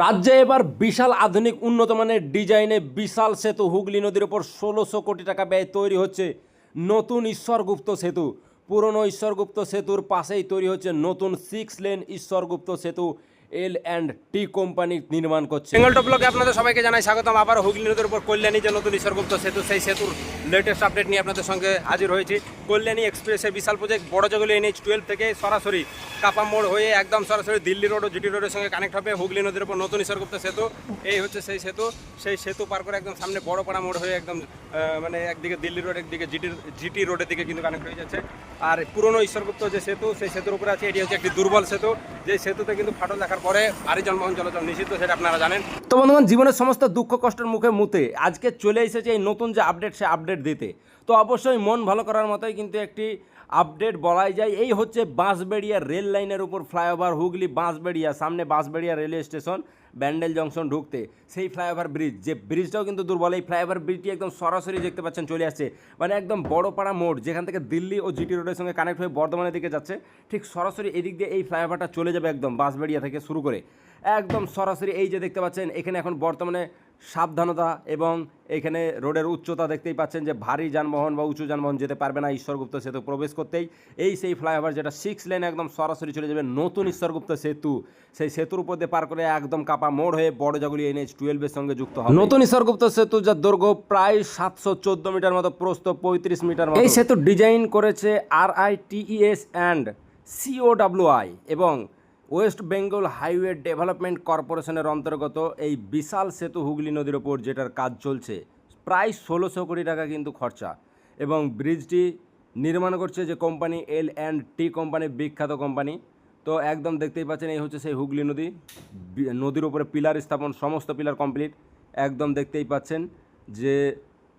রাজ্যে এবার বিশাল আধুনিক উন্নত মানের ডিজাইনে বিশাল সেতু, হুগলি নদীর ওপর ষোলোশো কোটি টাকা ব্যয় তৈরি হচ্ছে নতুন ঈশ্বরগুপ্ত সেতু। পুরনো ঈশ্বরগুপ্ত সেতুর পাশেই তৈরি হচ্ছে নতুন সিক্স লেন ঈশ্বরগুপ্ত সেতু। এল অ্যান্ড টি কোম্পানি নির্মাণ করছে। বেঙ্গল ব্লকে আপনাদের সবাইকে জানাই স্বাগতম। আবার হুগলি নদীর উপর কল্যাণী যে নতুন ঈশ্বরগুপ্ত সেতু, সেই সেতুর লেটেস্ট আপডেট নিয়ে আপনাদের সঙ্গে হাজির হয়েছি। কল্যাণী এক্সপ্রেসের বিশাল প্রজেক্ট বড় জগলি এনএইচ টুয়েলভ থেকে সরাসরি কাপা মোড় হয়ে একদম সরাসরি দিল্লি রোড ও জিটি রোডের সঙ্গে কানেক্ট হবে হুগলি নদীর উপর নতুন ঈশ্বরগুপ্ত সেতু। এই হচ্ছে সেই সেতু। সেই সেতু পার করে একদম সামনে বড় পাড়া মোড় হয়ে একদম মানে একদিকে দিল্লি রোড একদিকে জিটি জিটি রোডের দিকে কিন্তু কানেক্ট হয়ে যাচ্ছে। আর পুরনো ঈশ্বরগুপ্ত যে সেতু, সেই সেতুর উপরে আছে, এটি হচ্ছে একটি দুর্বল সেতু। যে সেতুতে কিন্তু ফাটল দেখার পরে ভারী যানবাহন চলাচল নিষিদ্ধ, সেটা আপনারা জানেন। তো বন্ধুগণ, জীবনের সমস্ত দুঃখ কষ্টের মুখে মুতে আজকে চলে এসেছে এই নতুন যে আপডেট সে আপডেট দিতে। তো অবশ্যই মন ভালো করার মতোই কিন্তু একটি আপডেট বলাই যায়, এই হচ্ছে বাঁশবেড়িয়া রেল লাইনের উপর ফ্লাইওভার হুগলি বাঁশবেড়িয়া, সামনে Bansberia railway station, Bandel junction ঢুকতে। সেই ফ্লাইওভার ব্রিজ যে ব্রিজটাও কিন্তু দুর্বল, এই ফ্লাইওভার ব্রিজটি একদম সরাসরি দেখতে পাচ্ছেন, চলে আসছে। মানে একদম বড়পাড়া মোড়, যেখান থেকে দিল্লি ও জিটি রোডের সঙ্গে কানেক্ট হয়ে বর্ধমানের দিকে যাচ্ছে, ঠিক সরাসরি এদিক দিয়ে এই ফ্লাইওভারটা চলে যাবে একদম বাঁশবেড়িয়া থেকে শুরু করে। একদম সরাসরি এই যে দেখতে পাচ্ছেন, এখানে এখন বর্তমানে সাবধানতা এবং এখানে রোডের উচ্চতা দেখতেই পাচ্ছেন যে ভারী যানবাহন বা উঁচু যানবাহন যেতে পারবে না ঈশ্বরগুপ্ত সেতু প্রবেশ করতেই। এই সেই ফ্লাইওভার যেটা সিক্স লেন একদম সরাসরি চলে যাবে নতুন ঈশ্বরগুপ্ত সেতু। সেই সেতুর উপর দিয়ে পার করে একদম কাপা মোড় হয়ে বড় জাগুলি এনএইচ টুয়েলভের সঙ্গে যুক্ত হবে। নতুন ঈশ্বরগুপ্ত সেতু যার দৈর্ঘ্য প্রায় সাতশো চোদ্দ মিটার মতো প্রস্ত পঁয়ত্রিশ মিটার মতো। এই সেতু ডিজাইন করেছে R I TES and COWI এবং ওয়েস্ট বেঙ্গল হাইওয়ে ডেভেলপমেন্ট কর্পোরেশনের অন্তর্গত এই বিশাল সেতু হুগলি নদীর ওপর যেটার কাজ চলছে, প্রায় ষোলোশো কোটি টাকা কিন্তু খরচা। এবং ব্রিজটি নির্মাণ করছে যে company L and T company, বিখ্যাত কোম্পানি। তো একদম দেখতেই পাচ্ছেন, এই হচ্ছে সেই হুগলি নদী। নদীর উপরে পিলার স্থাপন, সমস্ত পিলার কমপ্লিট। একদম দেখতেই পাচ্ছেন যে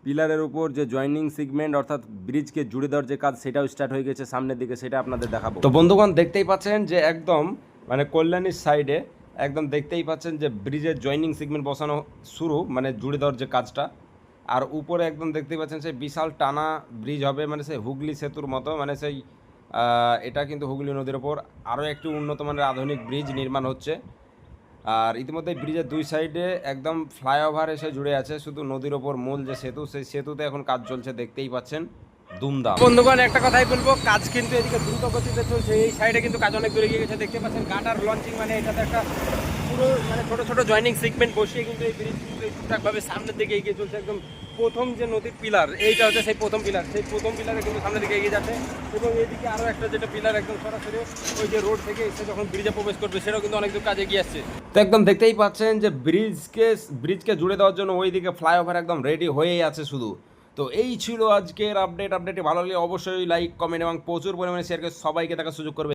পিলারের উপর যে জয়েনিং সিগমেন্ট, অর্থাৎ ব্রিজকে জুড়ে দেওয়ার যে কাজ, সেটাও স্টার্ট হয়ে গেছে। সামনের দিকে সেটা আপনাদের দেখাবো। তো বন্ধুগণ, দেখতেই পাচ্ছেন যে একদম মানে কল্যাণীর সাইডে একদম দেখতেই পাচ্ছেন যে ব্রিজের জয়েনিং সিগমেন্ট বসানো শুরু মানে জুড়ে দেওয়ার যে কাজটা। আর উপরে একদম দেখতেই পাচ্ছেন সেই বিশাল টানা ব্রিজ হবে মানে সেই হুগলি সেতুর মতো মানে সেই এটা কিন্তু হুগলি নদীর ওপর আরও একটি উন্নত মানের আধুনিক ব্রিজ নির্মাণ হচ্ছে। আর ইতিমধ্যে ব্রিজের দুই সাইডে একদম ফ্লাইওভার এসে জুড়ে আছে, শুধু নদীর ওপর মূল যে সেতু, সেই সেতুতে এখন কাজ চলছে, দেখতেই পাচ্ছেন। দুমদাম। বন্ধুগণ একটা কথাই বলব কাজ কিন্তু এদিকে দ্রুত গতিতে চলছে। এই সাইডে কিন্তু কাজ অনেক দূরে গিয়ে গেছে দেখতে পাচ্ছেন গাটার লঞ্চিং মানে এটাতে একটা পুরো মানে ছোট ছোট জয়েনিং সিগমেন্ট বসিয়ে কিন্তু এই ব্রিজ কিন্তু ঠিকঠাকভাবে সামনের দিকে এগিয়ে চলছে একদম প্রথম যে নদীর পিলার এইটা হচ্ছে সেই প্রথম পিলার সেই প্রথম পিলারে কিন্তু সামনের দিকে এগিয়ে যাচ্ছে। এবং এদিকে আরও একটা যেটা পিলার একদম সরাসরি ওই যে রোড থেকে এসে যখন ব্রিজে প্রবেশ করবে সেটাও কিন্তু অনেক দূর কাজ এগিয়ে আসছে। তো একদম দেখতেই পাচ্ছেন যে ব্রিজকে ব্রিজকে জুড়ে দেওয়ার জন্য ওইদিকে ফ্লাইওভার একদম রেডি হয়েই আছে শুধু। তো এই ছিল আজকের আপডেট আপডেটে ভালো লাগলে অবশ্যই লাইক কমেন্ট এবং প্রচুর পরিমাণে শেয়ার করে সবাইকে দেখার সুযোগ করবে।